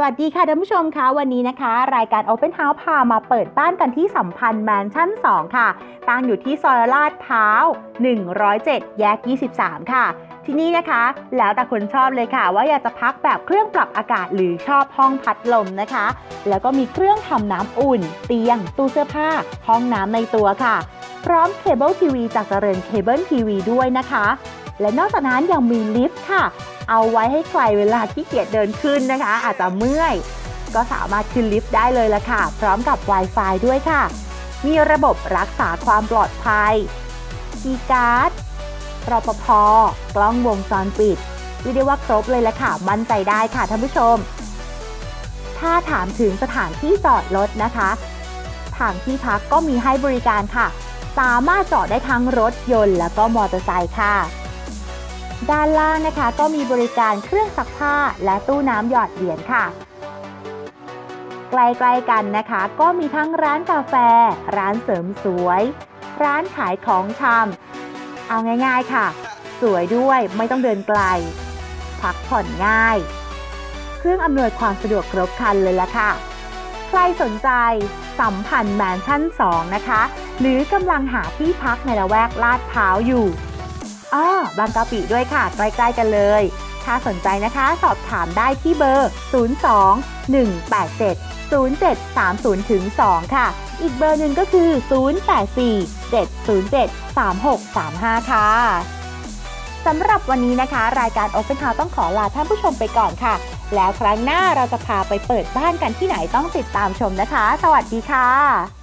สวัสดีค่ะท่านผู้ชมคะวันนี้นะคะ รายการ Open House พามาเปิดบ้านกันที่สัมพันธ์แมนชั่น 2 ค่ะ ตั้งอยู่ที่ซอยลาดพร้าว 107 แยก 23 ค่ะ ที่นี่นะคะ แล้วแต่คนชอบเลยค่ะ ว่าอยากจะพักแบบเครื่องปรับอากาศหรือชอบห้องพัดลมนะคะ แล้วก็มีเครื่องทำน้ำอุ่น เตียง ตู้เสื้อผ้า ห้องน้ำในตัวค่ะ พร้อมเคเบิลทีวีจากเจริญเคเบิลทีวีด้วยนะคะ และนอกจากนั้นยังมีลิฟต์ค่ะ เอาไว้ให้ใครเวลาที่เกียจเดินขึ้นนะคะ อาจจะเมื่อย ก็สามารถขึ้นลิฟต์ได้เลยละค่ะ พร้อมกับ Wi-Fi ด้วยค่ะ มีระบบรักษาความปลอดภัยคีย์การ์ดรปภกล้องวงจรปิดเรียกได้ว่าครบเลยละค่ะ มั่นใจได้ค่ะท่านผู้ชม ถ้าถามถึงสถานที่จอดรถนะคะทางที่พักก็มีให้บริการค่ะ สามารถจอดได้ทั้งรถยนต์แล้วก็มอเตอร์ไซค์ค่ะ ด้านล่างนะคะ ก็มีบริการเครื่องซักผ้าและตู้น้ำหยอดเหรียญค่ะ ใกล้ๆกันนะคะ ก็มีทั้งร้านกาแฟ ร้านเสริมสวย ร้านขายของชำเอาง่ายๆค่ะ สวยด้วยไม่ต้องเดินไกล พักผ่อนง่าย เครื่องอำนวยความสะดวกครบครันเลยละค่ะ ใครสนใจสัมพันธ์แมนชั่น 2 นะคะ หรือกำลังหาที่พักในละแวกลาดพร้าวอยู่ อ้อบางกะปิด้วยค่ะ ใกล้ๆกันเลย ถ้าสนใจนะคะ สอบถามได้ที่เบอร์ 02 187 0730ถึง2ค่ะ อีกเบอร์หนึ่งก็คือ 084 707 3635 ค่ะสำหรับวันนี้นะคะ รายการ Open House ต้องขอลาท่านผู้ชมไปก่อนค่ะ แล้วครั้งหน้าเราจะพาไปเปิดบ้านกันที่ไหนต้องติดตามชมนะคะ สวัสดีค่ะ